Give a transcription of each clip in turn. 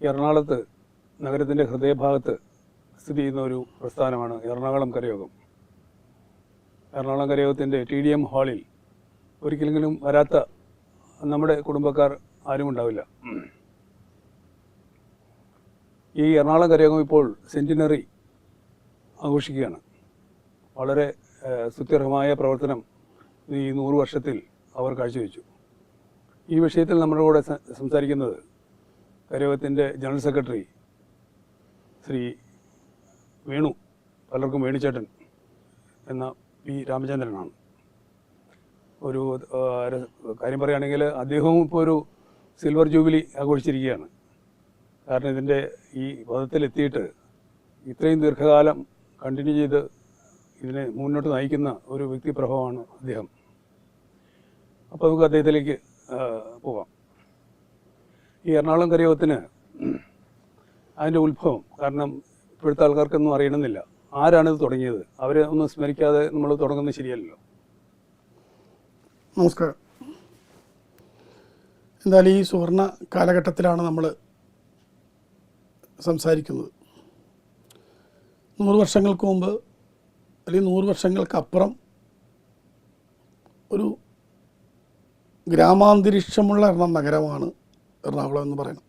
എറണാകുളത്ത് നഗരത്തിന്റെ ഹൃദയഭാഗത്ത് സ്ഥിതി ചെയ്യുന്ന ഒരു പ്രസ്ഥാനമാണ് എറണാകുളം കരയോഗം. എറണാകുളം കരയോഗത്തിന്റെ ടി ഡി എം ഹാളിൽ ഒരിക്കലെങ്കിലും വരാത്ത നമ്മുടെ കുടുംബക്കാർ ആരും ഉണ്ടാവില്ല. ഈ എറണാകുളം കരയോഗം ഇപ്പോൾ സെന്റിനറി ആഘോഷിക്കുകയാണ്. വളരെ സുത്യർഹമായ പ്രവർത്തനം ഈ നൂറ് വർഷത്തിൽ അവർ കാഴ്ചവെച്ചു. ഈ വിഷയത്തിൽ നമ്മുടെ കൂടെ സംസാരിക്കുന്നത് കരയോഗത്തിന്റെ ജനറൽ സെക്രട്ടറി ശ്രീ വേണു പലർക്കും വേണുചേട്ടൻ എന്ന പി രാമചന്ദ്രനാണ്. ഒരു കാര്യം പറയുകയാണെങ്കിൽ അദ്ദേഹവും ഇപ്പോൾ ഒരു സിൽവർ ജൂബിലി ആഘോഷിച്ചിരിക്കുകയാണ്. കാരണം ഇതിന്റെ ഈ പദത്തിലെത്തിയിട്ട് ഇത്രയും ദീർഘകാലം കണ്ടിന്യൂ ചെയ്ത് ഇതിനെ മുന്നോട്ട് നയിക്കുന്ന ഒരു വ്യക്തിപ്രഭവമാണ് അദ്ദേഹം. അപ്പോൾ നമുക്ക് അദ്ദേഹത്തിലേക്ക് പോവാം ഈ എറണാകുളം കരയോഗത്തിന് അതിന്റെ ഉത്ഭവം. കാരണം ഇപ്പോഴത്തെ ആൾക്കാർക്കൊന്നും അറിയണമെന്നില്ല. ആരാണിത് തുടങ്ങിയത്? അവരെ ഒന്നും സ്മരിക്കാതെ നമ്മൾ തുടങ്ങുന്നത് ശരിയല്ലല്ലോ. നമസ്കാരം. എന്തായാലും ഈ സുവർണ കാലഘട്ടത്തിലാണ് നമ്മൾ സംസാരിക്കുന്നത്. നൂറ് വർഷങ്ങൾക്ക് മുമ്പ് അല്ലെങ്കിൽ നൂറ് വർഷങ്ങൾക്കപ്പുറം ഒരു ഗ്രാമാന്തരീക്ഷമുള്ള എറണം നഗരമാണ് എറണാകുളം എന്ന് പറയുന്നത്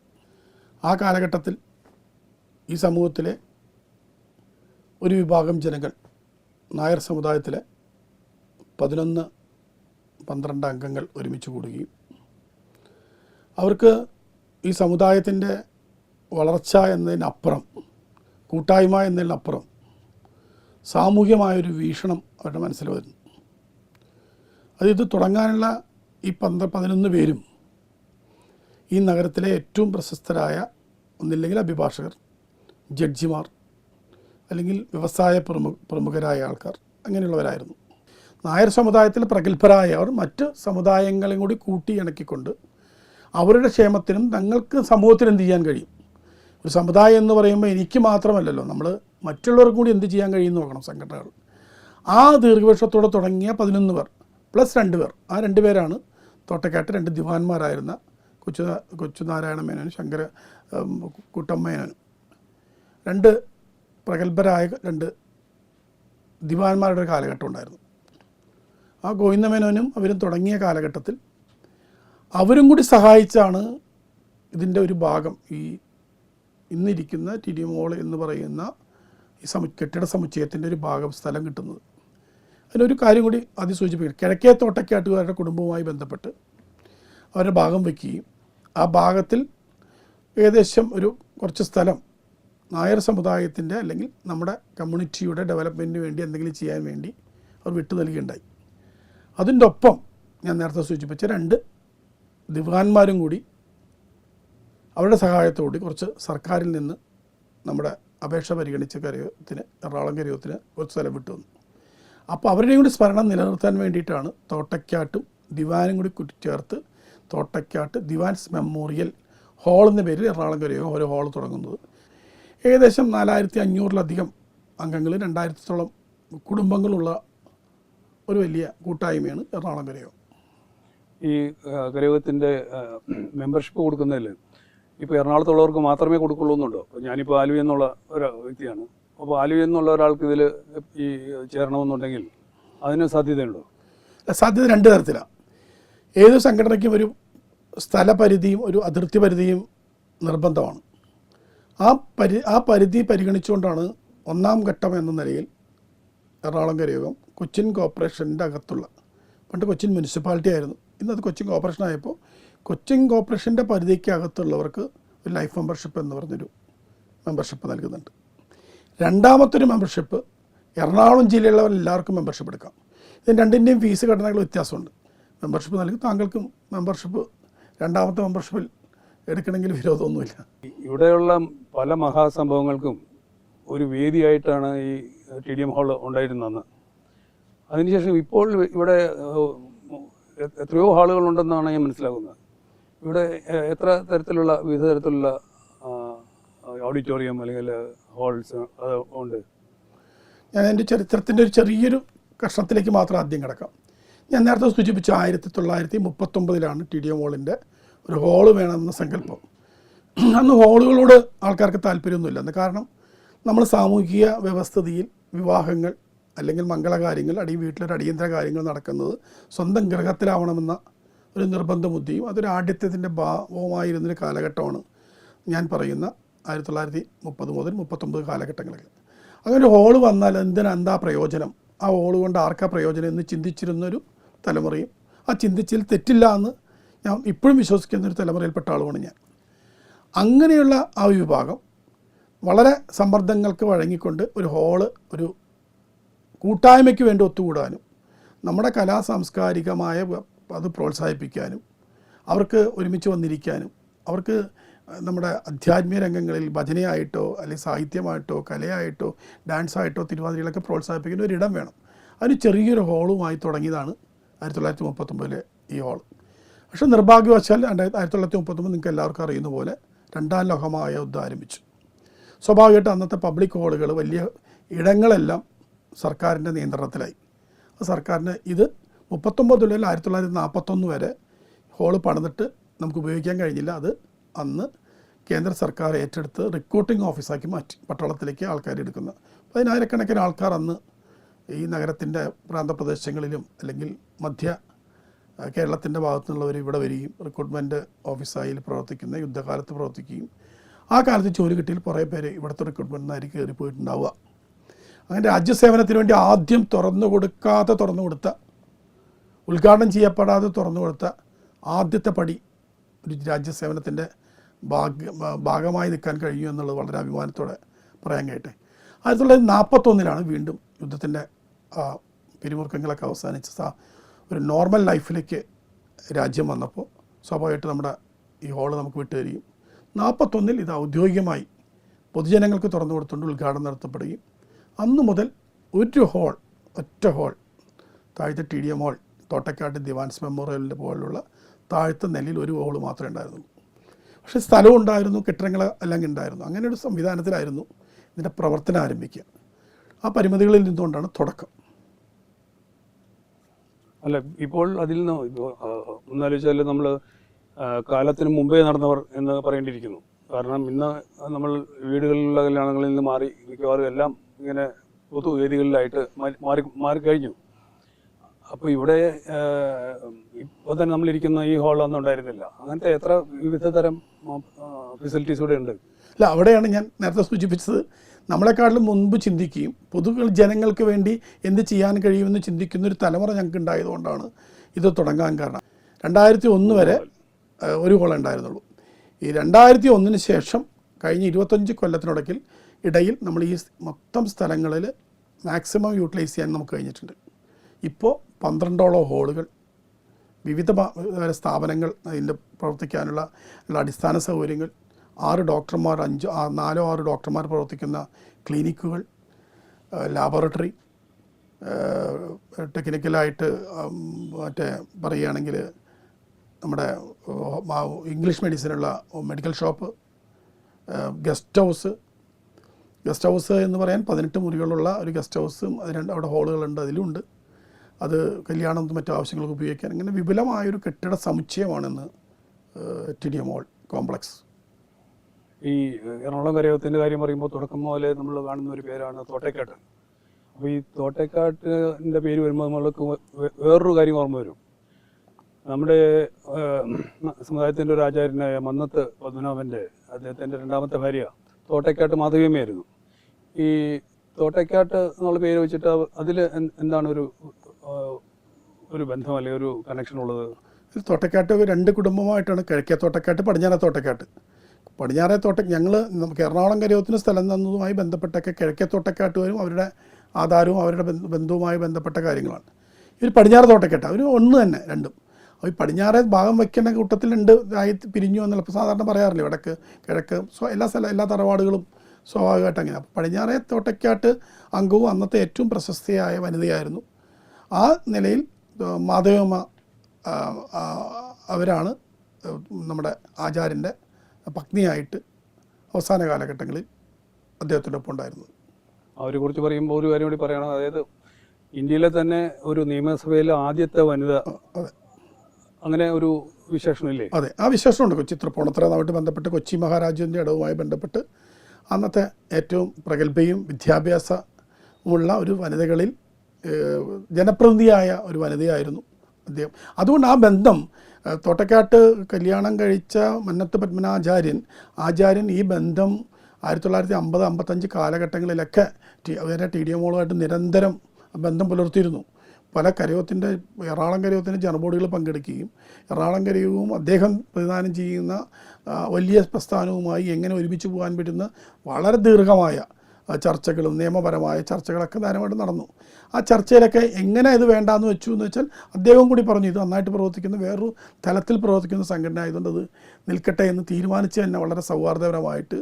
ആ കാലഘട്ടത്തിൽ ഈ സമൂഹത്തിലെ ഒരു വിഭാഗം ജനങ്ങൾ നായർ സമുദായത്തിലെ പതിനൊന്ന് പന്ത്രണ്ട് അംഗങ്ങൾ ഒരുമിച്ച് കൂടുകയും അവർക്ക് ഈ സമുദായത്തിന്റെ വളർച്ച എന്നതിനപ്പുറം കൂട്ടായ്മ എന്നതിനപ്പുറം സാമൂഹ്യമായൊരു വീക്ഷണം അവരുടെ മനസ്സിൽ വരുന്നു. അത് ഇത് തുടങ്ങാനുള്ള ഈ പന്ത്ര പതിനൊന്ന് പേരും ഈ നഗരത്തിലെ ഏറ്റവും പ്രശസ്തരായ ഒന്നില്ലെങ്കിൽ അഭിഭാഷകർ ജഡ്ജിമാർ അല്ലെങ്കിൽ വ്യവസായ പ്രമുഖ പ്രമുഖരായ ആൾക്കാർ അങ്ങനെയുള്ളവരായിരുന്നു. നായർ സമുദായത്തിൽ പ്രഗത്ഭരായവർ മറ്റ് സമുദായങ്ങളെയും കൂടി കൂട്ടി ഇണക്കിക്കൊണ്ട് അവരുടെ ക്ഷേമത്തിനും തങ്ങൾക്ക് സമൂഹത്തിന് എന്ത് ചെയ്യാൻ കഴിയും? ഒരു സമുദായം എന്ന് പറയുമ്പോൾ എനിക്ക് മാത്രമല്ലല്ലോ നമ്മൾ മറ്റുള്ളവർക്കും കൂടി എന്ത് ചെയ്യാൻ കഴിയും നോക്കണം സംഘടനകൾ. ആ ദീർഘവർഷത്തോടെ തുടങ്ങിയ പതിനൊന്ന് പേർ പ്ലസ് രണ്ട് പേർ ആ രണ്ട് പേരാണ് തോട്ടക്കാട്ട് രണ്ട് ദിവാൻമാരായിരുന്ന കൊച്ചു കൊച്ചുനാരായണ മേനോനും ശങ്കര കുട്ടമ്മേനോനും രണ്ട് പ്രഗത്ഭരായ രണ്ട് ദിവാന്മാരുടെ ഒരു കാലഘട്ടം ഉണ്ടായിരുന്നു. ആ ഗോവിന്ദമേനോനും അവരും തുടങ്ങിയ കാലഘട്ടത്തിൽ അവരും കൂടി സഹായിച്ചാണ് ഇതിന്റെ ഒരു ഭാഗം ഈ ഇന്നിരിക്കുന്ന ടി മോൾ എന്ന് പറയുന്ന ഈ സമു കെട്ടിട സമുച്ചയത്തിന്റെ ഒരു ഭാഗം സ്ഥലം കിട്ടുന്നത്. അതിനൊരു കാര്യം കൂടി ആദ്യം സൂചിപ്പിക്കണം കിഴക്കേ തോട്ടക്കാട്ടുകാരുടെ കുടുംബവുമായി ബന്ധപ്പെട്ട് അവരുടെ ഭാഗം വയ്ക്കുകയും ആ ഭാഗത്തിൽ ഏകദേശം ഒരു കുറച്ച് സ്ഥലം നായർ സമുദായത്തിന്റെ അല്ലെങ്കിൽ നമ്മുടെ കമ്മ്യൂണിറ്റിയുടെ ഡെവലപ്മെന്റിന് വേണ്ടി എന്തെങ്കിലും ചെയ്യാൻ വേണ്ടി അവർ വിട്ടു നൽകുകയുണ്ടായി അതിന്റെ ഒപ്പം ഞാൻ നേരത്തെ സൂചിപ്പിച്ച രണ്ട് ദിവാൻമാരും കൂടി അവരുടെ സഹായത്തോടെ കുറച്ച് സർക്കാരിൽ നിന്ന് നമ്മുടെ അപേക്ഷ പരിഗണിച്ച കരയത്തിന് എറണാകുളം കരയത്തിന് കുറച്ച് സ്ഥലം വിട്ടു വന്നു. അപ്പോൾ അവരുടെയും കൂടി സ്മരണം നിലനിർത്താൻ വേണ്ടിയിട്ടാണ് തോട്ടയ്ക്കാട്ടും ദിവാനും കൂടി ചേർത്ത് തോട്ടയ്ക്കാട്ട് ദിവാൻസ് മെമ്മോറിയൽ ഹാളെന്ന എന്ന പേരിൽ എറണാകുളം കരയോഗം ഒരു ഹാൾ തുടങ്ങുന്നത്. ഏകദേശം നാലായിരത്തി അഞ്ഞൂറിലധികം അംഗങ്ങൾ രണ്ടായിരത്തോളം കുടുംബങ്ങളുള്ള ഒരു വലിയ കൂട്ടായ്മയാണ് എറണാകുളം കരയോഗം ഈ കരയോഗത്തിന്റെ മെമ്പർഷിപ്പ് കൊടുക്കുന്നതിൽ ഇപ്പോൾ എറണാകുളത്തുള്ളവർക്ക് മാത്രമേ കൊടുക്കുള്ളൂ എന്നുണ്ടോ ഞാനിപ്പോൾ ആലുവ എന്നുള്ള ഒരു വ്യക്തിയാണ്. അപ്പോൾ ആലുവ എന്നുള്ള ഒരാൾക്ക് ഇതിൽ ഈ ചേരണമെന്നുണ്ടെങ്കിൽ അതിന് സാധ്യതയുണ്ടോ? സാധ്യത രണ്ട് തരത്തിലാണ് ഏത് സംഘടനയ്ക്കും ഒരു സ്ഥലപരിധിയും ഒരു അതിർത്തി പരിധിയും നിർബന്ധമാണ്. ആ പരി ആ പരിധി പരിഗണിച്ചുകൊണ്ടാണ് ഒന്നാം ഘട്ടം എന്ന നിലയിൽ എറണാകുളം കരയോഗം കൊച്ചിൻ കോർപ്പറേഷന്റെ അകത്തുള്ള പണ്ട് കൊച്ചിൻ മുനിസിപ്പാലിറ്റി ആയിരുന്നു. ഇന്നത് കൊച്ചിൻ കോർപ്പറേഷൻ ആയപ്പോൾ കൊച്ചിൻ കോർപ്പറേഷന്റെ പരിധിക്ക് അകത്തുള്ളവർക്ക് ഒരു ലൈഫ് മെമ്പർഷിപ്പ് എന്ന് പറഞ്ഞൊരു മെമ്പർഷിപ്പ് നൽകുന്നുണ്ട്. രണ്ടാമത്തൊരു മെമ്പർഷിപ്പ് എറണാകുളം ജില്ലയിലുള്ളവർ എല്ലാവർക്കും മെമ്പർഷിപ്പ് എടുക്കാം. ഇതിന് രണ്ടിന്റെയും ഫീസ് ഘടനകൾ വ്യത്യാസമുണ്ട്. മെമ്പർഷിപ്പ് നൽകി. താങ്കൾക്കും മെമ്പർഷിപ്പ് രണ്ടാമത്തെ മെമ്പർഷിപ്പിൽ എടുക്കണമെങ്കിൽ വിരോധമൊന്നുമില്ല. ഇവിടെയുള്ള പല മഹാസംഭവങ്ങൾക്കും ഒരു വേദിയായിട്ടാണ് ഈ ടി ഡി എം ഹാൾ ഉണ്ടായിരുന്നതെന്ന് അതിനുശേഷം ഇപ്പോൾ ഇവിടെ എത്രയോ ഹാളുകളുണ്ടെന്നാണ് ഞാൻ മനസ്സിലാക്കുന്നത്. ഇവിടെ എത്ര തരത്തിലുള്ള വിവിധ തരത്തിലുള്ള ഓഡിറ്റോറിയം അല്ലെങ്കിൽ ഹാൾസ് അത് ഉണ്ട്? ഞാൻ എന്റെ ചരിത്രത്തിന്റെ ഒരു ചെറിയൊരു കഷ്ണത്തിലേക്ക് മാത്രം ആദ്യം കിടക്കാം. ഞാൻ നേരത്തെ സൂചിപ്പിച്ച ആയിരത്തി തൊള്ളായിരത്തി മുപ്പത്തൊമ്പതിലാണ് ടി ഡി എം ഹോളിന്റെ ഒരു ഹോൾ വേണമെന്ന സങ്കല്പം. അന്ന് ഹോളുകളോട് ആൾക്കാർക്ക് താല്പര്യമൊന്നുമില്ല. കാരണം? നമ്മൾ സാമൂഹിക വ്യവസ്ഥിതിയിൽ വിവാഹങ്ങൾ അല്ലെങ്കിൽ മംഗളകാര്യങ്ങൾ അടി വീട്ടിലൊരു അടിയന്തര കാര്യങ്ങൾ നടക്കുന്നത് സ്വന്തം ഗൃഹത്തിലാവണമെന്ന ഒരു നിർബന്ധ ബുദ്ധിയും അതൊരു ആഢ്യത്വത്തിന്റെ ഭാവമായിരുന്നൊരു കാലഘട്ടമാണ് ഞാൻ പറയുന്ന ആയിരത്തി തൊള്ളായിരത്തി മുപ്പത് മുതൽ മുപ്പത്തൊമ്പത് കാലഘട്ടങ്ങളിൽ അങ്ങനെ ഒരു ഹോൾ വന്നാൽ എന്തിനാ എന്താ പ്രയോജനം? ആ ഹോൾ കൊണ്ട് ആർക്കാ പ്രയോജനം എന്ന് ചിന്തിച്ചിരുന്നൊരു തലമുറയും. ആ ചിന്തിച്ചതിൽ തെറ്റില്ല എന്ന് ഞാൻ ഇപ്പോഴും വിശ്വസിക്കുന്ന ഒരു തലമുറയിൽപ്പെട്ട ആളുമാണ് ഞാൻ. അങ്ങനെയുള്ള ആ വിഭാഗം വളരെ സമ്മർദ്ദങ്ങൾക്ക് വഴങ്ങിക്കൊണ്ട് ഒരു ഹോൾ ഒരു കൂട്ടായ്മയ്ക്ക് വേണ്ടി ഒത്തുകൂടാനും നമ്മുടെ കലാ സാംസ്കാരികമായ അത് പ്രോത്സാഹിപ്പിക്കാനും അവർക്ക് ഒരുമിച്ച് വന്നിരിക്കാനും അവർക്ക് നമ്മുടെ അധ്യാത്മിക രംഗങ്ങളിൽ ഭജനയായിട്ടോ അല്ലെങ്കിൽ സാഹിത്യമായിട്ടോ കലയായിട്ടോ ഡാൻസായിട്ടോ തിരുവാതിരകളൊക്കെ പ്രോത്സാഹിപ്പിക്കുന്ന ഒരിടം വേണം. അതിന് ചെറിയൊരു ഹോളുമായി തുടങ്ങിയതാണ് ആയിരത്തി തൊള്ളായിരത്തി മുപ്പത്തൊമ്പതിലെ ഈ ഹോൾ പക്ഷേ നിർഭാഗ്യവശാൽ ആയിരത്തി തൊള്ളായിരത്തി മുപ്പത്തൊമ്പത് നിങ്ങൾക്ക് എല്ലാവർക്കും അറിയുന്ന പോലെ രണ്ടാം ലോകമായ യുദ്ധം ആരംഭിച്ചു. സ്വാഭാവികമായിട്ട് അന്നത്തെ പബ്ലിക് ഹോളുകൾ വലിയ ഇടങ്ങളെല്ലാം സർക്കാരിന്റെ നിയന്ത്രണത്തിലായി. സർക്കാരിന് ഇത് മുപ്പത്തൊമ്പത് മുതൽ ആയിരത്തി തൊള്ളായിരത്തി നാൽപ്പത്തൊന്ന് വരെ ഹോൾ പണിതിട്ട് നമുക്ക് ഉപയോഗിക്കാൻ കഴിഞ്ഞില്ല. അത് അന്ന് കേന്ദ്ര സർക്കാർ ഏറ്റെടുത്ത് റിക്രൂട്ടിംഗ് ഓഫീസാക്കി മാറ്റി പട്ടാളത്തിലേക്ക് ആൾക്കാർ എടുക്കുന്നത് പതിനായിരക്കണക്കിന് ആൾക്കാർ അന്ന് ഈ നഗരത്തിന്റെ പ്രാന്തപ്രദേശങ്ങളിലും അല്ലെങ്കിൽ മധ്യ കേരളത്തിന്റെ ഭാഗത്തുനിന്നുള്ളവർ ഇവിടെ വരികയും റിക്രൂട്ട്മെന്റ് ഓഫീസായി പ്രവർത്തിക്കുന്ന യുദ്ധകാലത്ത് പ്രവർത്തിക്കുകയും ആ കാലത്ത് ജോലി കിട്ടിയാൽ കുറേ പേര് ഇവിടുത്തെ റിക്രൂട്ട്മെന്റിനായിരിക്കും കയറി പോയിട്ടുണ്ടാവുക അങ്ങനെ രാജ്യസേവനത്തിന് വേണ്ടി ആദ്യം തുറന്നു കൊടുക്കാതെ തുറന്നു കൊടുത്ത ഉദ്ഘാടനം ചെയ്യപ്പെടാതെ തുറന്നു കൊടുത്ത ആദ്യത്തെ പടി ഒരു രാജ്യസേവനത്തിന്റെ ഭാഗ്യ ഭാഗമായി നിൽക്കാൻ കഴിയും എന്നുള്ളത് വളരെ അഭിമാനത്തോടെ പറയാൻ കേട്ടെ ആയിരത്തി തൊള്ളായിരത്തി നാൽപ്പത്തൊന്നിലാണ് വീണ്ടും യുദ്ധത്തിന്റെ പിരിമുറുക്കങ്ങളൊക്കെ അവസാനിച്ച് ഒരു നോർമൽ ലൈഫിലേക്ക് രാജ്യം വന്നപ്പോൾ സ്വാഭാവികമായിട്ട് നമ്മുടെ ഈ ഹോൾ നമുക്ക് വിട്ടുതരികയും നാൽപ്പത്തൊന്നിൽ ഇത് ഔദ്യോഗികമായി പൊതുജനങ്ങൾക്ക് തുറന്നു കൊടുത്തുകൊണ്ട് ഉദ്ഘാടനം നടത്തപ്പെടുകയും അന്ന് മുതൽ ഒരു ഹോൾ ഒറ്റ ഹോൾ താഴത്തെ T D M hall Thottakkattu Diwans മെമ്മോറിയലിന്റെ പോലുള്ള താഴത്തെ നിലയിൽ ഒരു ഹോൾ മാത്രമേ ഉണ്ടായിരുന്നുള്ളൂ. പക്ഷേ സ്ഥലവും ഉണ്ടായിരുന്നു കെട്ടിടങ്ങൾ എല്ലാം ഉണ്ടായിരുന്നു. അങ്ങനെ ഒരു സംവിധാനത്തിലായിരുന്നു ഇതിന്റെ പ്രവർത്തനം ആരംഭിക്കുക. ആ പരിമിതികളിൽ നിന്നുകൊണ്ടാണ് തുടക്കം. അല്ല ഇപ്പോൾ അതിൽ നിന്ന് ഒന്നാലോചിച്ചാൽ നമ്മൾ കാലത്തിന് മുമ്പേ നടന്നവർ എന്ന് പറയേണ്ടിയിരിക്കുന്നു. കാരണം ഇന്ന് നമ്മൾ വീടുകളിലുള്ള കല്യാണങ്ങളിൽ നിന്ന് മാറി മിക്കവാറും എല്ലാം ഇങ്ങനെ പൊതുവേദികളിലായിട്ട് മാറി- മാറി മാറിക്കഴിഞ്ഞു. അപ്പോൾ ഇവിടെ ഇപ്പോൾ തന്നെ നമ്മളിരിക്കുന്ന ഈ ഹോളൊന്നും ഉണ്ടായിരുന്നില്ല. അങ്ങനത്തെ എത്ര വിവിധ തരം ഫെസിലിറ്റീസ് ഇവിടെ ഉണ്ട്? അല്ല അവിടെയാണ് ഞാൻ നേരത്തെ സൂചിപ്പിച്ചത് നമ്മളെക്കാട്ടിലും മുൻപ് ചിന്തിക്കുകയും പൊതു ജനങ്ങൾക്ക് വേണ്ടി എന്ത് ചെയ്യാൻ കഴിയുമെന്ന് ചിന്തിക്കുന്ന ഒരു തലമുറ ഞങ്ങൾക്ക് ഉണ്ടായതുകൊണ്ടാണ് ഇത് തുടങ്ങാൻ കാരണം. രണ്ടായിരത്തി ഒന്ന് വരെ ഒരു ഹോൾ ഉണ്ടായിരുന്നുള്ളൂ. ഈ രണ്ടായിരത്തി ഒന്നിന് ശേഷം കഴിഞ്ഞ ഇരുപത്തഞ്ച് കൊല്ലത്തിനിടയ്ക്കിൽ ഇടയിൽ നമ്മൾ ഈ മൊത്തം സ്ഥലങ്ങളിൽ മാക്സിമം യൂട്ടിലൈസ് ചെയ്യാൻ നമുക്ക് കഴിഞ്ഞിട്ടുണ്ട്. ഇപ്പോൾ പന്ത്രണ്ടോളം ഹോളുകൾ വിവിധ സ്ഥാപനങ്ങൾ അതിന്റെ പ്രവർത്തിക്കാനുള്ള അടിസ്ഥാന സൗകര്യങ്ങൾ ആറ് ഡോക്ടർമാർ അഞ്ച് നാലോ ആറ് ഡോക്ടർമാർ പ്രവർത്തിക്കുന്ന ക്ലിനിക്കുകൾ ലാബോറട്ടറി ടെക്നിക്കലായിട്ട് മറ്റേ പറയുകയാണെങ്കിൽ നമ്മുടെ English മെഡിസിനുള്ള medical shop guest house. Guest house എന്ന് പറയാൻ പതിനെട്ട് മുറികളുള്ള ഒരു ഗസ്റ്റ് ഹൗസും അത് രണ്ട് അവിടെ ഹോളുകളുണ്ട് അതിലുണ്ട്. അത് കല്യാണം മറ്റു ആവശ്യങ്ങൾക്ക് ഉപയോഗിക്കാൻ. അങ്ങനെ വിപുലമായൊരു കെട്ടിട സമുച്ചയമാണെന്ന് T D M hall complex. ഈ എറണാകുളം കരയോത്തിന്റെ കാര്യം പറയുമ്പോൾ തുടക്കം മുതലേ നമ്മൾ കാണുന്ന ഒരു പേരാണ് തോട്ടേക്കാട്ട്. അപ്പോൾ ഈ തോട്ടേക്കാട്ടിന്റെ പേര് വരുമ്പോൾ നമ്മൾക്ക് വേറൊരു കാര്യം ഓർമ്മ വരും. നമ്മുടെ സമുദായത്തിന്റെ ഒരു ആചാര്യനായ മന്നത്ത് പത്മനാഭന്റെ അദ്ദേഹത്തിന്റെ രണ്ടാമത്തെ ഭാര്യ തോട്ടേക്കാട്ട് മാധവിയമ്മയായിരുന്നു. ഈ തോട്ടേക്കാട്ട് എന്നുള്ള പേര് വെച്ചിട്ട് അതിൽ എന്താണ് ഒരു ഒരു ബന്ധം അല്ലെങ്കിൽ ഒരു കണക്ഷൻ ഉള്ളത്? തോട്ടക്കാട്ട് രണ്ട് കുടുംബമായിട്ടാണ് കിഴക്കേ തോട്ടക്കാട്ട് പടിഞ്ഞാറ തോട്ടക്കാട്ട്. പടിഞ്ഞാറേ തോട്ട ഞങ്ങൾ നമുക്ക് എറണാകുളം കരയോത്തിന് സ്ഥലം തന്നതുമായി ബന്ധപ്പെട്ടൊക്കെ കിഴക്കേ തോട്ടക്കാട്ടുകാരും അവരുടെ ആധാരവും അവരുടെ ബന്ധുവുമായി ബന്ധപ്പെട്ട കാര്യങ്ങളാണ്. ഇവർ പടിഞ്ഞാറ് തോട്ടക്കാട്ട്. അവർ ഒന്ന് തന്നെ രണ്ടും. അപ്പോൾ ഈ പടിഞ്ഞാറേ ഭാഗം വയ്ക്കേണ്ട കൂട്ടത്തിലുണ്ട് ആയി പിരിഞ്ഞു എന്നുള്ള ഇപ്പോൾ സാധാരണ പറയാറില്ല ഇടയ്ക്ക് കിഴക്ക് എല്ലാ സ്ഥല എല്ലാ തറവാടുകളും സ്വാഭാവികമായിട്ട് അങ്ങനെ അപ്പോൾ പടിഞ്ഞാറേ തോട്ടക്കാട്ട് അംഗവും അന്നത്തെ ഏറ്റവും പ്രശസ്തിയായ വനിതയായിരുന്നു. ആ നിലയിൽ മാധവമ്മ അവരാണ് നമ്മുടെ ആചാര്യന്റെ പത്നിയായിട്ട് അവസാന കാലഘട്ടങ്ങളിൽ അദ്ദേഹത്തിനൊപ്പം ഉണ്ടായിരുന്നത് അവരെ കുറിച്ച് പറയുമ്പോൾ ഒരു കാര്യം കൂടി പറയണം. അതായത് ഇന്ത്യയിലെ തന്നെ ഒരു നിയമസഭയിലെ ആദ്യത്തെ വനിത അതെ. അങ്ങനെ ഒരു വിശേഷണമില്ലേ അതെ ആ വിശേഷമുണ്ട് കൊച്ചി തൃപ്പൂണിത്തറയുമായിട്ട് ബന്ധപ്പെട്ട് കൊച്ചി മഹാരാജുവിന്റെ ഇടവുമായി ബന്ധപ്പെട്ട് അന്നത്തെ ഏറ്റവും പ്രഗത്ഭയും വിദ്യാഭ്യാസമുള്ള ഒരു വനിതകളിൽ ജനപ്രതിനിധിയായ ഒരു വനിതയായിരുന്നു അദ്ദേഹം. അതുകൊണ്ട് ആ ബന്ധം തോട്ടക്കാട്ട് കല്യാണം കഴിച്ച മന്നത്ത് പത്മനാചാര്യൻ ആചാര്യൻ ഈ ബന്ധം ആയിരത്തി തൊള്ളായിരത്തി അമ്പത് അമ്പത്തഞ്ച് കാലഘട്ടങ്ങളിലൊക്കെ ടി അവരെ ടി ഡി എമ്മോളുമായിട്ട് നിരന്തരം ബന്ധം പുലർത്തിയിരുന്നു. പല കരയോത്തിന്റെ എറണാകുളം കരയോത്തിന്റെ ജനബോർഡുകൾ പങ്കെടുക്കുകയും എറണാകുളം കരയവും അദ്ദേഹം പ്രതിദാനം ചെയ്യുന്ന വലിയ പ്രസ്ഥാനവുമായി എങ്ങനെ ഒരുമിച്ച് പോകാൻ പറ്റുന്ന വളരെ ദീർഘമായ ചർച്ചകളും നിയമപരമായ ചർച്ചകളൊക്കെ ധാരാളമായിട്ട് നടന്നു. ആ ചർച്ചയിലൊക്കെ എങ്ങനെ ഇത് വേണ്ടാന്ന് വെച്ചു എന്ന് വെച്ചാൽ അദ്ദേഹം കൂടി പറഞ്ഞു ഇത് നന്നായിട്ട് പ്രവർത്തിക്കുന്ന വേറൊരു തലത്തിൽ പ്രവർത്തിക്കുന്ന സംഘടന ആയതുകൊണ്ട് അത് നിൽക്കട്ടെ എന്ന് തീരുമാനിച്ച് തന്നെ വളരെ സൗഹാർദ്ദപരമായിട്ട്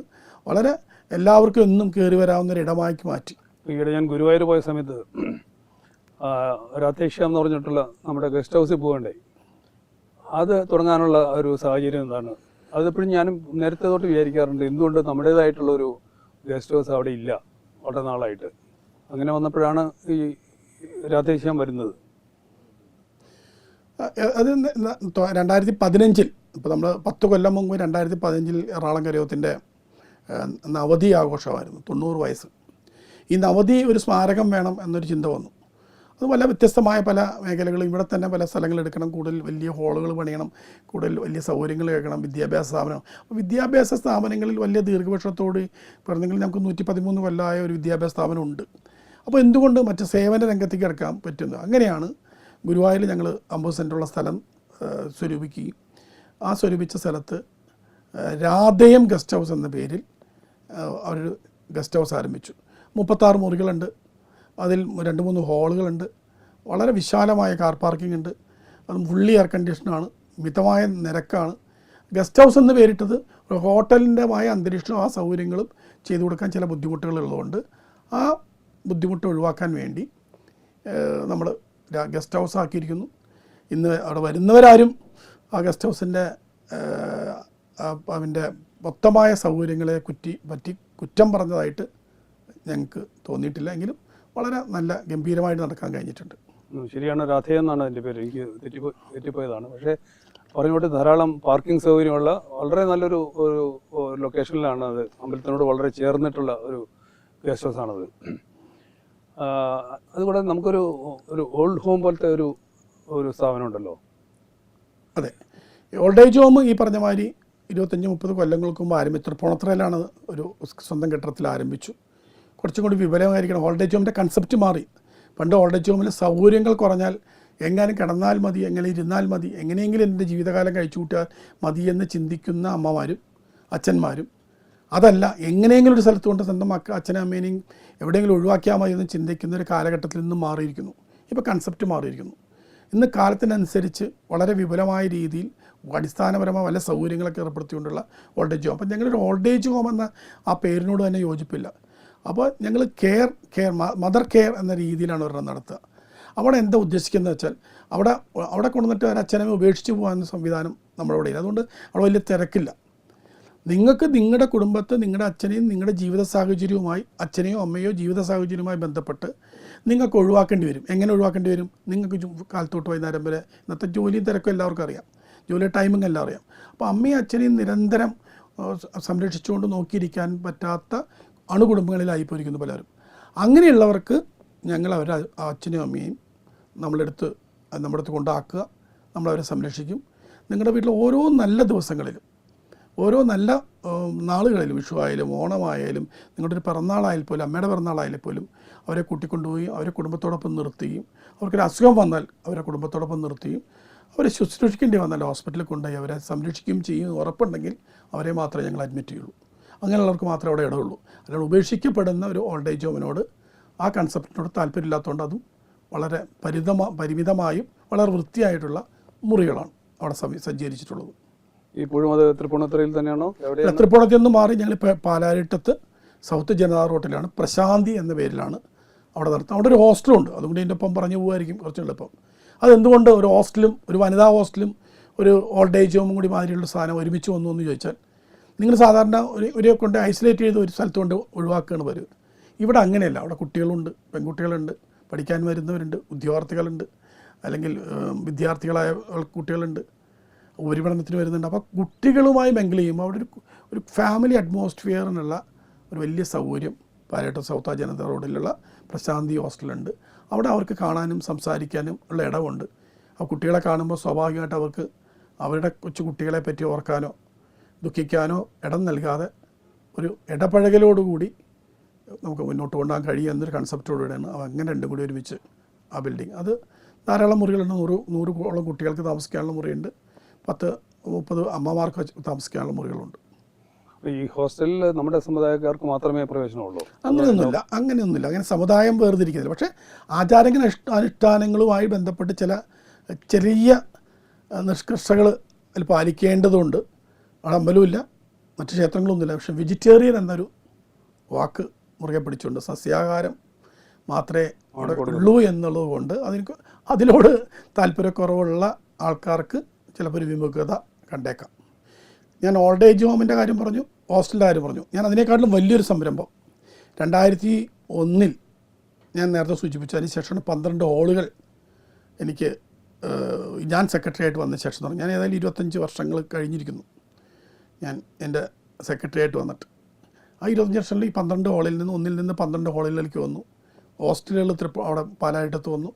വളരെ എല്ലാവർക്കും എന്നും കയറി വരാവുന്ന ഒരു ഇടമാക്കി മാറ്റി. ഈയിടെ ഞാൻ ഗുരുവായൂർ പോയ സമയത്ത് ആ, രാധേശ്യാം എന്ന് പറഞ്ഞിട്ടുള്ള നമ്മുടെ ഗസ്റ്റ് ഹൗസിൽ പോകണ്ടേ? അത് തുടങ്ങാനുള്ള ഒരു സാഹചര്യം എന്താണ്? അതെപ്പോഴും ഞാനും നേരത്തെ തൊട്ട് വിചാരിക്കാറുണ്ട്. എന്തുകൊണ്ട് നമ്മുടേതായിട്ടുള്ള ഒരു ഗസ്റ്റ് ഹൗസ് അവിടെ ഇല്ല. വളരെ നാളായിട്ട്. അങ്ങനെ വന്നപ്പോഴാണ് ഈ രാധേശ്യാം വരുന്നത്. അത് രണ്ടായിരത്തി പതിനഞ്ചിൽ ഇപ്പോൾ നമ്മൾ പത്ത് കൊല്ലം മുമ്പ് രണ്ടായിരത്തി പതിനഞ്ചിൽ എറണാകുളം കരയോത്തിന്റെ ഏഹ്, നവതി ആഘോഷമായിരുന്നു തൊണ്ണൂറ് വയസ്സ്. ഈ നവതി ഒരു സ്മാരകം വേണം എന്നൊരു ചിന്ത വന്നു. അത് പല വ്യത്യസ്തമായ പല മേഖലകളും ഇവിടെ തന്നെ പല സ്ഥലങ്ങൾ എടുക്കണം. കൂടുതൽ വലിയ ഹോളുകൾ പണിയണം. കൂടുതൽ വലിയ സൗകര്യങ്ങൾ കേൾക്കണം. വിദ്യാഭ്യാസ സ്ഥാപനം. വിദ്യാഭ്യാസ സ്ഥാപനങ്ങളിൽ വലിയ ദീർഘപക്ഷത്തോട് പറഞ്ഞെങ്കിൽ നമുക്ക് നൂറ്റി പതിമൂന്ന് കൊല്ലമായ ഒരു വിദ്യാഭ്യാസ സ്ഥാപനം ഉണ്ട് അപ്പോൾ എന്തുകൊണ്ട് മറ്റ് സേവന രംഗത്തേക്ക് കിടക്കാൻ പറ്റുന്നത്? അങ്ങനെയാണ് ഗുരുവായൂരിൽ ഞങ്ങൾ അമ്പത് സെന്റുള്ള സ്ഥലം സ്വരൂപിക്കുകയും ആ സ്വരൂപിച്ച സ്ഥലത്ത് രാധേയം ഗസ്റ്റ് ഹൗസ് എന്ന പേരിൽ അവരൊരു ഗസ്റ്റ് ഹൗസ് ആരംഭിച്ചു. മുപ്പത്താറ് മുറികളുണ്ട്. അതിൽ രണ്ട് മൂന്ന് ഹാളുകളുണ്ട്. വളരെ വിശാലമായ കാർ പാർക്കിംഗ് ഉണ്ട്. അത് ഫുള്ളി എയർ കണ്ടീഷനാണ്. മിതമായ നിരക്കാണ്. ഗസ്റ്റ് ഹൗസ് എന്ന് പേരിട്ടത് ഒരു ഹോട്ടലിന്റെമായ അന്തരീക്ഷവും ആ സൗകര്യങ്ങളും ചെയ്തു കൊടുക്കാൻ ചില ബുദ്ധിമുട്ടുകൾ ഉള്ളതുകൊണ്ട് ആ ബുദ്ധിമുട്ട് ഒഴിവാക്കാൻ വേണ്ടി നമ്മൾ ഗസ്റ്റ് ഹൗസ് ആക്കിയിരിക്കുന്നു. ഇന്ന് അവിടെ വരുന്നവരാരും ആ ഗസ്റ്റ് ഹൗസിന്റെ അതിന്റെ മൊത്തമായ സൗകര്യങ്ങളെ കുറ്റി പറ്റി കുറ്റം പറഞ്ഞതായിട്ട് ഞങ്ങൾക്ക് തോന്നിയിട്ടില്ല. എങ്കിലും വളരെ നല്ല ഗംഭീരമായിട്ട് നടക്കാൻ കഴിഞ്ഞിട്ടുണ്ട്. ശരിയാണ് രാധേ എന്നാണ് അതിന്റെ പേര്. എനിക്ക് തെറ്റിപ്പോ തെറ്റിപ്പോയതാണ്. പക്ഷേ പറഞ്ഞോട്ട് ധാരാളം പാർക്കിംഗ് സൗകര്യമുള്ള വളരെ നല്ലൊരു ഒരു ലൊക്കേഷനിലാണ് അത്. അമ്പലത്തിനോട് വളരെ ചേർന്നിട്ടുള്ള ഒരു ഗസ്റ്റ് ഹൗസ് ആണത് അതുകൂടെ നമുക്കൊരു ഒരു ഓൾഡ് ഹോം പോലത്തെ ഒരു ഒരു സ്ഥാപനം ഉണ്ടല്ലോ അതെ. ഓൾഡ് ഏജ് ഹോം ഈ പറഞ്ഞ മാതിരി ഇരുപത്തഞ്ച് മുപ്പത് കൊല്ലങ്ങൾക്ക് മുമ്പ് ആരംഭിച്ചു തൃപ്പൂണിത്തറയിലാണ് ഒരു സ്വന്തം കെട്ടിടത്തിൽ ആരംഭിച്ചു. കുറച്ചും കൂടി വിപുലമായിരിക്കണം. ഓൾഡ് ഏജ് ഹോമിന്റെ കൺസെപ്റ്റ് മാറി. പണ്ട് ഓൾഡ് ഏജ് ഹോമിൽ സൗകര്യങ്ങൾ കുറഞ്ഞാൽ എങ്ങാനും കിടന്നാൽ മതി എങ്ങനെ ഇരുന്നാൽ മതി എങ്ങനെയെങ്കിലും എന്റെ ജീവിതകാലം കഴിച്ചു കൂട്ടിയാൽ മതി എന്ന് ചിന്തിക്കുന്ന അമ്മമാരും അച്ഛന്മാരും. അതല്ല എങ്ങനെയെങ്കിലും ഒരു സ്ഥലത്ത് കൊണ്ട് സ്വന്തം മക്ക അച്ഛനും അമ്മേനെയും എവിടെയെങ്കിലും ഒഴിവാക്കിയാൽ മതി എന്ന് ചിന്തിക്കുന്ന ഒരു കാലഘട്ടത്തിൽ നിന്ന് മാറിയിരിക്കുന്നു. ഇപ്പോൾ കൺസെപ്റ്റ് മാറിയിരിക്കുന്നു. ഇന്ന് കാലത്തിനനുസരിച്ച് വളരെ വിപുലമായ രീതിയിൽ അടിസ്ഥാനപരമായ വല്ല സൗകര്യങ്ങളൊക്കെ ഏർപ്പെടുത്തിക്കൊണ്ടുള്ള ഓൾഡേജ് ഹോം അപ്പം ഞങ്ങളൊരു ഓൾഡേജ് ഹോം എന്ന ആ പേരിനോട് തന്നെ യോജിപ്പില്ല. അപ്പോൾ ഞങ്ങൾ കെയർ കെയർ മദർ കെയർ എന്ന രീതിയിലാണ് ഒരെണ്ണം നടത്തുക. അവിടെ എന്താ ഉദ്ദേശിക്കുന്നത് വെച്ചാൽ അവിടെ അവിടെ കൊണ്ടുവന്നിട്ട് ഒരു അച്ഛനമ്മ ഉപേക്ഷിച്ച് പോകാൻ സംവിധാനം നമ്മുടെ ഇവിടെ ഇല്ല അതുകൊണ്ട് അവിടെ വലിയ തിരക്കില്ല. നിങ്ങൾക്ക് നിങ്ങളുടെ കുടുംബത്തെ നിങ്ങളുടെ അച്ഛനെയും നിങ്ങളുടെ ജീവിത സാഹചര്യവുമായി അച്ഛനെയോ അമ്മയോ ജീവിത സാഹചര്യവുമായി ബന്ധപ്പെട്ട് നിങ്ങൾക്ക് ഒഴിവാക്കേണ്ടി വരും. എങ്ങനെ ഒഴിവാക്കേണ്ടി വരും? നിങ്ങൾക്ക് കാലത്തോട്ട് വൈകുന്നേരം വരെ ഇന്നത്തെ ജോലിയും തിരക്കും എല്ലാവർക്കും അറിയാം. ജോലി ടൈമിംഗ് എല്ലാം അറിയാം. അപ്പോൾ അമ്മയും അച്ഛനെയും നിരന്തരം സംരക്ഷിച്ചുകൊണ്ട് നോക്കിയിരിക്കാൻ പറ്റാത്ത അണുകുടുംബങ്ങളിലായി പോയിരിക്കുന്നു പലരും. അങ്ങനെയുള്ളവർക്ക് ഞങ്ങൾ അവരെ അച്ഛനും അമ്മയും നമ്മളെടുത്ത് നമ്മുടെ അടുത്ത് കൊണ്ടാക്കുക നമ്മളവരെ സംരക്ഷിക്കും. നിങ്ങളുടെ വീട്ടിലെ ഓരോ നല്ല ദിവസങ്ങളിലും ഓരോ നല്ല നാളുകളിലും വിഷു ആയാലും ഓണമായാലും നിങ്ങളുടെ ഒരു പിറന്നാളായാൽ പോലും അമ്മയുടെ പിറന്നാളായാലും പോലും അവരെ കൂട്ടിക്കൊണ്ടുപോയി അവരെ കുടുംബത്തോടൊപ്പം നിർത്തുകയും അവർക്കൊരു അസുഖം വന്നാൽ അവരെ കുടുംബത്തോടൊപ്പം നിർത്തുകയും അവരെ ശുശ്രൂഷിക്കേണ്ടി വന്നാൽ ഹോസ്പിറ്റലിൽ കൊണ്ടുപോയി അവരെ സംരക്ഷിക്കുകയും ചെയ്യും ഉറപ്പുണ്ടെങ്കിൽ അവരെ മാത്രമേ ഞങ്ങൾ അഡ്മിറ്റ് ചെയ്യുള്ളൂ. അങ്ങനെയുള്ളവർക്ക് മാത്രമേ അവിടെ ഇടമുള്ളൂ അല്ലാതെ ഉപേക്ഷിക്കപ്പെടുന്ന ഒരു ഓൾഡ് ഏജ് ഹോമിനോട് ആ കൺസെപ്റ്റിനോട് താല്പര്യമില്ലാത്തതുകൊണ്ട് അതും വളരെ പരിതമ പരിമിതമായും വളരെ വൃത്തിയായിട്ടുള്ള മുറികളാണ് അവിടെ സമീ സജ്ജീകരിച്ചിട്ടുള്ളത് ഇപ്പോഴും അത് തൃപ്പൂണിത്തുറയിൽ തന്നെയാണോ? തൃപ്പൂണത്തിൽ നിന്ന് മാറി ഞങ്ങൾ പാലാരിട്ടത്ത് സൗത്ത് ജനതാ റോട്ടിലാണ്. പ്രശാന്തി എന്ന പേരിലാണ് അവിടെ നടത്തുന്നത്. അവിടെ ഒരു ഹോസ്റ്റലുണ്ട് ഉണ്ട്. കൂടി എന്റെ ഒപ്പം പറഞ്ഞു പോകുമായിരിക്കും കുറച്ച് എളുപ്പം. അതെന്തുകൊണ്ട് ഒരു ഹോസ്റ്റലും ഒരു വനിതാ ഹോസ്റ്റലും ഒരു ഓൾഡ് ഏജ് ഹോമും കൂടി മാതിരിയുള്ള സാധനം ഒരുമിച്ച് വന്നു എന്ന് ചോദിച്ചാൽ നിങ്ങൾ സാധാരണ ഒരു ഒരു കൊണ്ട് ഐസൊലേറ്റ് ചെയ്ത് ഒരു സ്ഥലത്ത് കൊണ്ട് ഒഴിവാക്കുകയാണ് വരും ഇവിടെ അങ്ങനെയല്ല. അവിടെ കുട്ടികളുണ്ട് പെൺകുട്ടികളുണ്ട് പഠിക്കാൻ വരുന്നവരുണ്ട് ഉദ്യോഗാർത്ഥികളുണ്ട് അല്ലെങ്കിൽ വിദ്യാർത്ഥികളായ കുട്ടികളുണ്ട് ഉപരിപഠനത്തിന് വരുന്നുണ്ട്. അപ്പോൾ കുട്ടികളുമായി മെങ്കിൾ ചെയ്യുമ്പോൾ അവിടെ ഒരു ഒരു ഫാമിലി അറ്റ്മോസ്ഫിയറിനുള്ള ഒരു വലിയ സൗകര്യം പാലട്ട സൗത്ത് ജനത റോഡിലുള്ള പ്രശാന്തി ഹോസ്റ്റലുണ്ട് അവിടെ അവർക്ക് കാണാനും സംസാരിക്കാനും ഉള്ള ഇടമുണ്ട് ആ കുട്ടികളെ കാണുമ്പോൾ സ്വാഭാവികമായിട്ട് അവർക്ക് അവരുടെ കൊച്ചു കുട്ടികളെ പറ്റി ഓർക്കാനോ ദുഃഖിക്കാനോ ഇടം നൽകാതെ ഒരു ഇടപഴകലോടുകൂടി നമുക്ക് മുന്നോട്ട് കൊണ്ടുപോകാൻ കഴിയും എന്നൊരു കൺസെപ്റ്റോടുകൂടിയാണ് അവ അങ്ങനെ രണ്ടും കൂടി ഒരുമിച്ച് ആ ബിൽഡിംഗ് അത് ധാരാളം മുറികളുണ്ട് നൂറ് നൂറോളം കുട്ടികൾക്ക് താമസിക്കാനുള്ള മുറിയുണ്ട്. പത്ത് മുപ്പത് അമ്മമാർക്ക് താമസിക്കാനുള്ള മുറികളുണ്ട്. ഈ ഹോസ്റ്റലിൽ നമ്മുടെ സമുദായക്കാർക്ക് മാത്രമേ പ്രവേശനമുള്ളൂ? അങ്ങനെയൊന്നുമില്ല. അങ്ങനെയൊന്നുമില്ല. അങ്ങനെ സമുദായം വേർതിരിക്കുന്നില്ല. പക്ഷേ ആചാരങ്ങൾ അനുഷ്ഠ- അനുഷ്ഠാനങ്ങളുമായി ബന്ധപ്പെട്ട് ചില ചെറിയ നിഷ്കർഷകൾ അതിൽ പാലിക്കേണ്ടതുണ്ട്. അവിടെ അമ്പലമില്ല മറ്റ് ക്ഷേത്രങ്ങളൊന്നുമില്ല. പക്ഷെ വെജിറ്റേറിയൻ എന്നൊരു വാക്ക് മുറുകെ പിടിച്ചുകൊണ്ട് സസ്യാഹാരം മാത്രമേ അവിടെ ഉള്ളൂ എന്നുള്ളത് കൊണ്ട് അതിന് അതിനോട് താല്പര്യക്കുറവുള്ള ആൾക്കാർക്ക് ചിലപ്പോൾ ഒരു വിമുഖത കണ്ടേക്കാം. ഞാൻ ഓൾഡ് ഏജ് ഹോമിന്റെ കാര്യം പറഞ്ഞു ഹോസ്റ്റലിന്റെ കാര്യം പറഞ്ഞു. ഞാൻ അതിനേക്കാട്ടിലും വലിയൊരു സംരംഭം. രണ്ടായിരത്തി ഒന്നിൽ ഞാൻ നേരത്തെ സൂചിപ്പിച്ച അതിന് ശേഷമാണ് പന്ത്രണ്ട് ഹോളുകൾ എനിക്ക് ഞാൻ സെക്രട്ടറി ആയിട്ട് വന്ന ശേഷം തുടങ്ങി. ഞാൻ ഏതായാലും ഇരുപത്തഞ്ച് വർഷങ്ങൾ കഴിഞ്ഞിരിക്കുന്നു. ഞാൻ എന്റെ സെക്രട്ടറി ആയിട്ട് വന്നിട്ട്. ആ ഇരുപത്തഞ്ച് വർഷത്തിൽ ഈ പന്ത്രണ്ട് ഹോളിൽ നിന്ന് ഒന്നിൽ നിന്ന് പന്ത്രണ്ട് ഹോളുകളിലേക്ക് വന്നു. ഹോസ്റ്റലുകൾ തൃപ്പ അവിടെ പാലായിട്ടത്ത് വന്നു.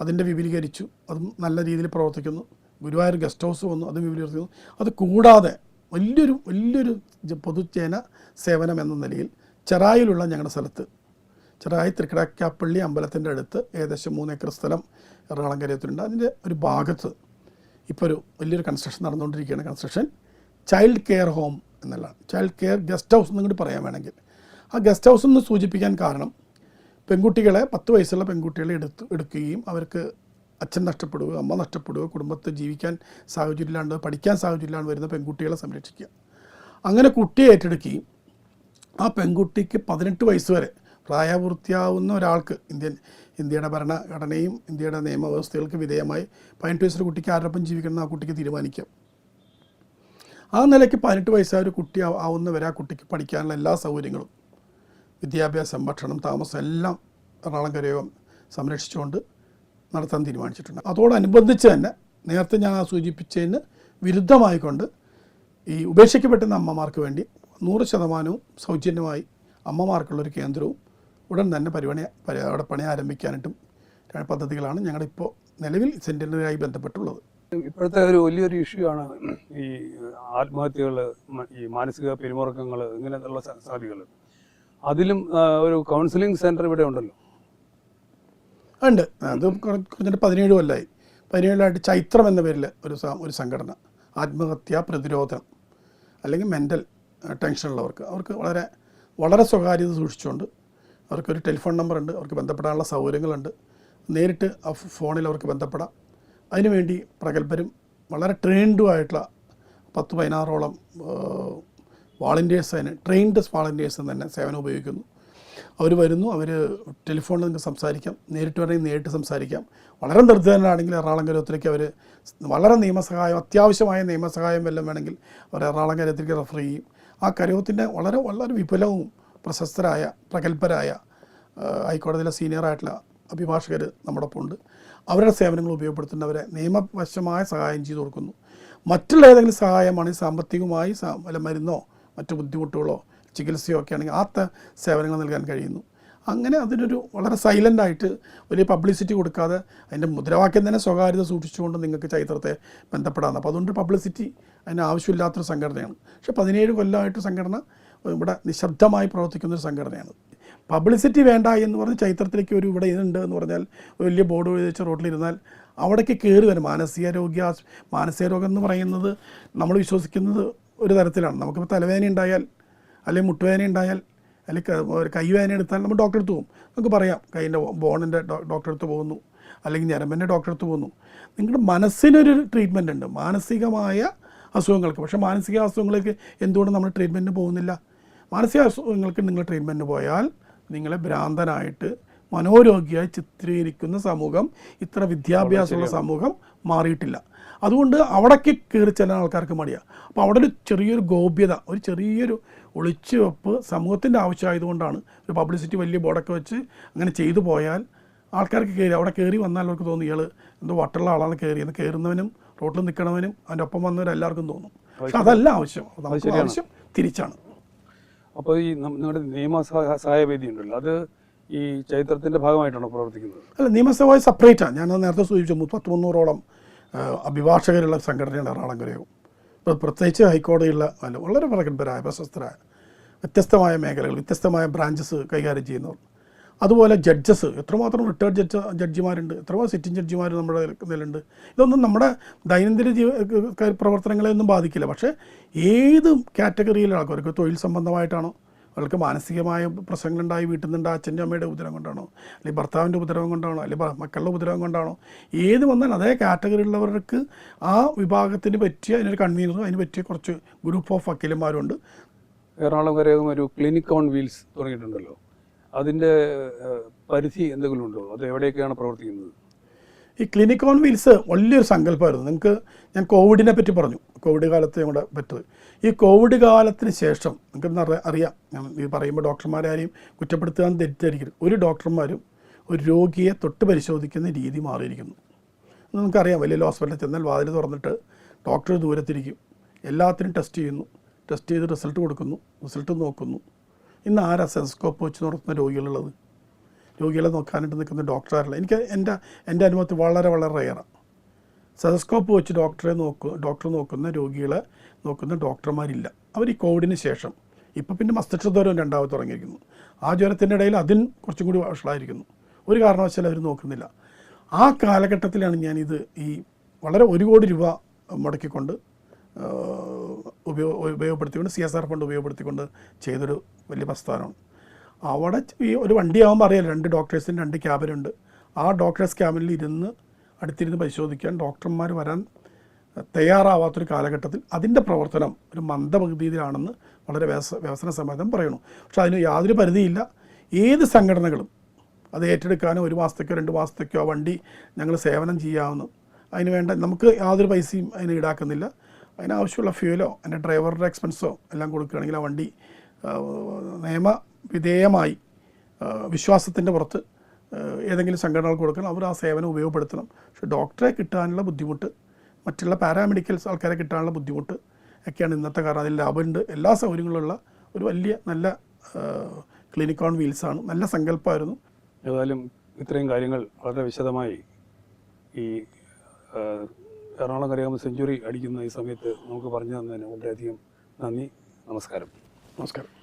അതിന്റെ വിപുലീകരിച്ചു. അതും നല്ല രീതിയിൽ പ്രവർത്തിക്കുന്നു. ഗുരുവായൂർ ഗസ്റ്റ് ഹൗസ് വന്നു. അതും വിപുലീകരിക്കുന്നു. അത് കൂടാതെ വലിയൊരു വലിയൊരു പൊതുജന സേവനം എന്ന നിലയിൽ ചെറായിലുള്ള ഞങ്ങളുടെ സ്ഥലത്ത് ചെറായി തൃക്കടക്കാപ്പള്ളി അമ്പലത്തിന്റെ അടുത്ത് ഏകദേശം മൂന്ന് ഏക്കർ സ്ഥലം എറണാകുളം കരയത്തിലുണ്ട്. അതിന്റെ ഒരു ഭാഗത്ത് ഇപ്പോൾ ഒരു വലിയൊരു കൺസ്ട്രക്ഷൻ നടന്നുകൊണ്ടിരിക്കുകയാണ്. കൺസ്ട്രക്ഷൻ ചൈൽഡ് കെയർ ഹോം എന്നുള്ളതാണ് ചൈൽഡ് കെയർ ഗസ്റ്റ് ഹൗസ് എന്നും കൂടി പറയാൻ വേണമെങ്കിൽ. ആ ഗസ്റ്റ് ഹൗസ് എന്ന് സൂചിപ്പിക്കാൻ കാരണം പെൺകുട്ടികളെ പത്ത് വയസ്സുള്ള പെൺകുട്ടികളെ എടുത്ത് എടുക്കുകയും അവർക്ക് അച്ഛൻ നഷ്ടപ്പെടുകയോ അമ്മ നഷ്ടപ്പെടുകയോ കുടുംബത്തെ ജീവിക്കാൻ സാഹചര്യമില്ലാണ്ട് പഠിക്കാൻ സാഹചര്യമില്ലാണ്ട് വരുന്ന പെൺകുട്ടികളെ സംരക്ഷിക്കുക. അങ്ങനെ കുട്ടിയെ ഏറ്റെടുക്കുകയും ആ പെൺകുട്ടിക്ക് പതിനെട്ട് വയസ്സ് വരെ പ്രായപൂർത്തിയാവുന്ന ഒരാൾക്ക് ഇന്ത്യൻ ഇന്ത്യയുടെ ഭരണഘടനയും ഇന്ത്യയുടെ നിയമവ്യവസ്ഥകൾക്ക് വിധേയമായി പതിനെട്ട് വയസ്സിലെ കുട്ടിക്ക് ആരോടൊപ്പം ജീവിക്കണമെന്ന് ആ കുട്ടിക്ക് തീരുമാനിക്കാം. ആ നിലയ്ക്ക് പതിനെട്ട് വയസ്സായ ഒരു കുട്ടി ആവ- ആവുന്നവരെ ആ കുട്ടിക്ക് പഠിക്കാനുള്ള എല്ലാ സൗകര്യങ്ങളും വിദ്യാഭ്യാസം ഭക്ഷണം താമസം എല്ലാം എറണാകുളം കരയോഗം സംരക്ഷിച്ചുകൊണ്ട് നടത്താൻ തീരുമാനിച്ചിട്ടുണ്ട്. അതോടനുബന്ധിച്ച് തന്നെ നേരത്തെ ഞാൻ സൂചിപ്പിച്ചതിന് വിരുദ്ധമായിക്കൊണ്ട് ഈ ഉപേക്ഷിക്കപ്പെട്ടുന്ന അമ്മമാർക്ക് വേണ്ടി നൂറ് ശതമാനവും സൗജന്യമായി അമ്മമാർക്കുള്ളൊരു കേന്ദ്രവും ഉടൻ തന്നെ പരിപണി പരി- അവിടെ പണി ആരംഭിക്കാനായിട്ടും പദ്ധതികളാണ് ഞങ്ങളിപ്പോൾ നിലവിൽ സെന്ററിനായി ബന്ധപ്പെട്ടുള്ളത്. ഇപ്പോഴത്തെ ഒരു വലിയൊരു ഇഷ്യൂ ആണ് ഈ ആത്മഹത്യകൾ ഈ മാനസിക പിരിമുറുക്കങ്ങൾ ഇങ്ങനെയുള്ള സാധ്യതകൾ. അതിലും ഒരു കൗൺസിലിംഗ് സെന്റർ ഇവിടെ ഉണ്ടല്ലോ. ഉണ്ട്. അത് കുറ- കുറഞ്ഞിട്ട് പതിനേഴ് കൊല്ലമായി പതിനേഴിലായിട്ട് ചൈത്രം എന്ന പേരിൽ ഒരു ഒരു സംഘടന. ആത്മഹത്യാ പ്രതിരോധം അല്ലെങ്കിൽ മെന്റൽ ടെൻഷനുള്ളവർക്ക് അവർക്ക് വളരെ വളരെ സ്വകാര്യത സൂക്ഷിച്ചുകൊണ്ട് അവർക്കൊരു ടെലിഫോൺ നമ്പർ ഉണ്ട്. അവർക്ക് ബന്ധപ്പെടാനുള്ള സൗകര്യങ്ങളുണ്ട്. നേരിട്ട് ഫോണിൽ അവർക്ക് ബന്ധപ്പെടാം. അതിനുവേണ്ടി പ്രഗത്ഭരും വളരെ ട്രെയിൻഡും ആയിട്ടുള്ള പത്ത് പതിനാറോളം വാളണ്ടിയേഴ്സ് തന്നെ ട്രെയിൻഡ് വാളണ്ടിയേഴ്സ് തന്നെ സേവനം ഉപയോഗിക്കുന്നു. അവർ വരുന്നു അവർ ടെലിഫോണിൽ നിങ്ങൾക്ക് സംസാരിക്കാം നേരിട്ട് വേണമെങ്കിൽ നേരിട്ട് സംസാരിക്കാം. വളരെ നിർദ്ധനരാണെങ്കിൽ എറണാകുളം കരത്തിലേക്ക് അവർ വളരെ നിയമസഹായം അത്യാവശ്യമായ നിയമസഹായം വല്ലതും വേണമെങ്കിൽ അവർ എറണാകുളം കരത്തിലേക്ക് റെഫർ ചെയ്യും ആ കരയോഗത്തിന്റെ വളരെ വളരെ വിപുലവും പ്രശസ്തരായ പ്രഗത്ഭരായ ഹൈക്കോടതിയിലെ സീനിയറായിട്ടുള്ള അഭിഭാഷകർ നമ്മുടെ ഒപ്പം ഉണ്ട് അവരുടെ സേവനങ്ങൾ ഉപയോഗപ്പെടുത്തുന്നവരെ നിയമവശമായ സഹായം ചെയ്തു കൊടുക്കുന്നു. മറ്റുള്ള ഏതെങ്കിലും സഹായമാണ് സാമ്പത്തികമായി വല്ല മരുന്നോ മറ്റു ബുദ്ധിമുട്ടുകളോ ചികിത്സയോ ഒക്കെ ആണെങ്കിൽ ആ സേവനങ്ങൾ നൽകാൻ കഴിയുന്നു. അങ്ങനെ അതിനൊരു വളരെ സൈലന്റായിട്ട് വലിയ പബ്ലിസിറ്റി കൊടുക്കാതെ അതിന്റെ മുദ്രാവാക്യം തന്നെ സ്വകാര്യത സൂക്ഷിച്ചുകൊണ്ട് നിങ്ങൾക്ക് ചരിത്രത്തെ ബന്ധപ്പെടാമെന്ന് അപ്പോൾ അതുകൊണ്ട് പബ്ലിസിറ്റി അതിന് ആവശ്യമില്ലാത്തൊരു സംഘടനയാണ്. പക്ഷേ പതിനേഴ് കൊല്ലമായിട്ട് സംഘടന ഇവിടെ നിശബ്ദമായി പ്രവർത്തിക്കുന്നൊരു സംഘടനയാണ്. പബ്ലിസിറ്റി വേണ്ട എന്ന് പറഞ്ഞ് ചരിത്രത്തിലേക്ക് ഒരു ഇവിടെ ഇതുണ്ട് എന്ന് പറഞ്ഞാൽ വലിയ ബോർഡ് വെച്ച റോഡിലിരുന്നാൽ അവിടേക്ക് കയറി വരും. മാനസിക രോഗ്യ മാനസിക രോഗം എന്ന് പറയുന്നത് നമ്മൾ വിശ്വസിക്കുന്നത് ഒരു തരത്തിലാണ്. നമുക്കിപ്പോൾ തലവേദന ഉണ്ടായാൽ അല്ലെങ്കിൽ മുട്ടുവേദന ഉണ്ടായാൽ അല്ലെങ്കിൽ കൈവേദന എടുത്താൽ നമ്മൾ ഡോക്ടറെ അടുത്ത് പോകും. നമുക്ക് പറയാം കൈന്റെ ബോണിന്റെ ഡോക്ടറെ അടുത്ത് പോകുന്നു അല്ലെങ്കിൽ ഞരമ്പിന്റെ ഡോക്ടറെ അടുത്ത് പോകുന്നു. നിങ്ങളുടെ മനസ്സിനൊരു ട്രീറ്റ്മെന്റ് ഉണ്ട്. മാനസികമായ അസുഖങ്ങൾക്ക് പക്ഷേ മാനസിക അസുഖങ്ങൾക്ക് എന്തുകൊണ്ട് നമ്മൾ ട്രീറ്റ്മെന്റിന് പോകുന്നില്ല? മാനസിക അസുഖങ്ങൾക്ക് നിങ്ങൾ ട്രീറ്റ്മെന്റിന് പോയാൽ നിങ്ങളെ ഭ്രാന്തനായിട്ട് മനോരോഗിയായി ചിത്രീകരിക്കുന്ന സമൂഹം ഇത്ര വിദ്യാഭ്യാസമുള്ള സമൂഹം മാറിയിട്ടില്ല. അതുകൊണ്ട് അവിടേക്ക് കയറി ചെല്ലാൻ ആൾക്കാർക്ക് മടിയാണ് അപ്പോൾ അവിടെ ഒരു ചെറിയൊരു ഗോപ്യത ഒരു ചെറിയൊരു ഒളിച്ചു വെപ്പ് സമൂഹത്തിന്റെ ആവശ്യമായതുകൊണ്ടാണ് ഒരു പബ്ലിസിറ്റി വലിയ ബോർഡൊക്കെ വെച്ച് അങ്ങനെ ചെയ്തു പോയാൽ ആൾക്കാർക്ക് കയറി അവിടെ കയറി വന്നാൽ അവർക്ക് തോന്നും ഇയാൾ എന്തോ വട്ടുള്ള ആളാണ് കയറിയെന്ന് കയറുന്നവനും റോട്ടിൽ നിൽക്കണവനും അതിന്റെ ഒപ്പം വന്നവരെല്ലാവർക്കും തോന്നും. പക്ഷെ അതല്ല ആവശ്യം. ആവശ്യം തിരിച്ചാണ്. അപ്പോൾ ഈ നിങ്ങളുടെ നിയമ സഹാ- സഹായവേദി ഉണ്ടല്ലോ അത് ഈ ചരിത്രത്തിന്റെ ഭാഗമായിട്ടാണോ പ്രവർത്തിക്കുന്നത്? അല്ല നിയമസഭ സെപ്പറേറ്റാണ് ഞാനത് നേരത്തെ സൂചിപ്പിച്ചു മുപ്പത്തി പത്ത് മുന്നൂറോളം അഭിഭാഷകരുള്ള സംഘടനയാണ് എറണാകുളങ്കരയും ഇപ്പോൾ പ്രത്യേകിച്ച് ഹൈക്കോടതിയുള്ള വളരെ പ്രഗത്ഭരായ പ്രശസ്തരായ വ്യത്യസ്തമായ മേഖലകൾ വ്യത്യസ്തമായ ബ്രാഞ്ചസ് കൈകാര്യം ചെയ്യുന്നവർ. അതുപോലെ ജഡ്ജസ് എത്രമാത്രം റിട്ടയർഡ് ജഡ്ജ് ജഡ്ജിമാരുണ്ട് എത്രമാത്രം സിറ്റിംഗ് ജഡ്ജിമാർ നമ്മുടെ നിലയുണ്ട് ഇതൊന്നും നമ്മുടെ ദൈനംദിന ജീവ പ്രവർത്തനങ്ങളെ ഒന്നും ബാധിക്കില്ല. പക്ഷേ ഏത് കാറ്റഗറിയിലുള്ള ആൾക്കാർക്ക് തൊഴിൽ സംബന്ധമായിട്ടാണോ അവർക്ക് മാനസികമായ പ്രശ്നങ്ങളുണ്ടായി വീട്ടിൽ നിന്നുണ്ട് അച്ഛന്റെ അമ്മയുടെ ഉപദ്രവം കൊണ്ടാണോ അല്ലെങ്കിൽ ഭർത്താവിന്റെ ഉപദ്രവം കൊണ്ടാണോ അല്ലെങ്കിൽ മക്കളുടെ ഉപദ്രവം കൊണ്ടാണോ ഏത് വന്നാൽ അതേ കാറ്റഗറിയിലുള്ളവർക്ക് ആ വിഭാഗത്തിന് പറ്റിയ അതിനൊരു കൺവീനറും അതിന് പറ്റിയ കുറച്ച് ഗ്രൂപ്പ് ഓഫ് വക്കീലന്മാരുണ്ട്. എറണാകുളം കരയോഗം ഒരു ക്ലിനിക് ഓൺ വീൽസ് തുടങ്ങിയിട്ടുണ്ടല്ലോ. അതിന്റെ ഏഹ്, പരിധി എന്തെങ്കിലും ഉണ്ടോ? അത് എവിടെയൊക്കെയാണ് പ്രവർത്തിക്കുന്നത്? ഈ ക്ലിനിക് ഓൺ വീൽസ് വലിയൊരു സങ്കല്പമായിരുന്നു. നിങ്ങൾക്ക് ഞാൻ കോവിഡിനെ പറ്റി പറഞ്ഞു. കോവിഡ് കാലത്ത് ഞങ്ങളുടെ പറ്റത്. ഈ കോവിഡ് കാലത്തിന് ശേഷം നിങ്ങൾക്ക് അറിയാം. ഞാൻ ഈ പറയുമ്പോൾ ഡോക്ടർമാരെ ആരെയും കുറ്റപ്പെടുത്തുക എന്ന് തെറ്റിദ്ധരിക്കരുത്. ഒരു ഡോക്ടർമാരും ഒരു രോഗിയെ തൊട്ട് പരിശോധിക്കുന്ന രീതി മാറിയിരിക്കുന്നു. നമുക്കറിയാം. വലിയ ഹോസ്പിറ്റലിൽ ചെന്നാൽ വാതിൽ തുറന്നിട്ട് ഡോക്ടർ ദൂരത്തിരിക്കും. എല്ലാത്തിനും ടെസ്റ്റ് ചെയ്യുന്നു. ടെസ്റ്റ് ചെയ്ത് റിസൾട്ട് കൊടുക്കുന്നു. റിസൾട്ട് നോക്കുന്നു. ഇന്ന് ആരാ സെൻസ്കോപ്പ് വെച്ച് നടത്തുന്ന രോഗികളുള്ളത്? രോഗികളെ നോക്കാനായിട്ട് നിൽക്കുന്ന ഡോക്ടറല്ല എനിക്ക് എന്റെ എന്റെ അനുഭവത്തിൽ വളരെ വളരെ റയറാണ് സെൻസ്കോപ്പ് വെച്ച് ഡോക്ടറെ നോക്കു ഡോക്ടർ നോക്കുന്ന രോഗികളെ നോക്കുന്ന ഡോക്ടർമാരില്ല. അവർ ഈ കോവിഡിന് ശേഷം ഇപ്പം പിന്നെ മസ്തിഷ്ക ജ്വരം രണ്ടാമത് തുടങ്ങിയിരിക്കുന്നു. ആ ജ്വരത്തിന്റെ ഇടയിൽ അതിന് കുറച്ചും കൂടി വഷളായിരിക്കുന്നു. ഒരു കാരണവശാലും അവർ നോക്കുന്നില്ല. ആ കാലഘട്ടത്തിലാണ് ഞാനിത് ഈ വളരെ ഒരു കോടി രൂപ മുടക്കിക്കൊണ്ട് ഉപയോഗ ഉപയോഗപ്പെടുത്തിക്കൊണ്ട് സി എസ് ആർ ഫണ്ട് ഉപയോഗപ്പെടുത്തിക്കൊണ്ട് ചെയ്തൊരു വലിയ പ്രസ്ഥാനമാണ്. അവിടെ ഈ ഒരു വണ്ടിയാകുമ്പോൾ അറിയാലോ രണ്ട് ഡോക്ടേഴ്സിന് രണ്ട് ക്യാബിനുണ്ട്. ആ ഡോക്ടേഴ്സ് ക്യാബിനിൽ ഇരുന്ന് അടുത്തിരുന്ന് പരിശോധിക്കാൻ ഡോക്ടർമാർ വരാൻ തയ്യാറാവാത്തൊരു കാലഘട്ടത്തിൽ അതിന്റെ പ്രവർത്തനം ഒരു മന്ദഗതിയിലാണെന്ന് വളരെ വ്യവസ വ്യവസന സമ്മതം പറയണു പക്ഷേ അതിന് യാതൊരു പരിധിയില്ല. ഏത് സംഘടനകളും അത് ഏറ്റെടുക്കാനോ ഒരു മാസത്തേക്കോ രണ്ട് മാസത്തേക്കോ വണ്ടി ഞങ്ങൾ സേവനം ചെയ്യാവുന്നു. അതിന് വേണ്ട നമുക്ക് യാതൊരു പൈസയും അതിന് ഈടാക്കുന്നില്ല. അതിനാവശ്യമുള്ള ഫ്യൂലോ അതിന്റെ ഡ്രൈവറുടെ എക്സ്പെൻസോ എല്ലാം കൊടുക്കുകയാണെങ്കിൽ ആ വണ്ടി നിയമവിധേയമായി വിശ്വാസത്തിന്റെ പുറത്ത് ഏതെങ്കിലും സംഘടനകൾ കൊടുക്കണം. അവർ ആ സേവനം ഉപയോഗപ്പെടുത്തണം. പക്ഷേ ഡോക്ടറെ കിട്ടാനുള്ള ബുദ്ധിമുട്ട് മറ്റുള്ള പാരാമെഡിക്കൽസ് ആൾക്കാരെ കിട്ടാനുള്ള ബുദ്ധിമുട്ട് ഒക്കെയാണ് ഇന്നത്തെ കാരണം അതിൽ ലാഭമുണ്ട്. എല്ലാ സൗകര്യങ്ങളുള്ള ഒരു വലിയ നല്ല ക്ലിനിക് ഓൺ വീൽസാണ് നല്ല സങ്കല്പമായിരുന്നു. ഏതായാലും ഇത്രയും കാര്യങ്ങൾ വളരെ വിശദമായി ഈ എറണാകുളം കരയാമ സെഞ്ചുറി അടിക്കുന്ന ഈ സമയത്ത് നമുക്ക് പറഞ്ഞു തന്നതിന് വളരെയധികം നന്ദി. നമസ്കാരം. നമസ്കാരം.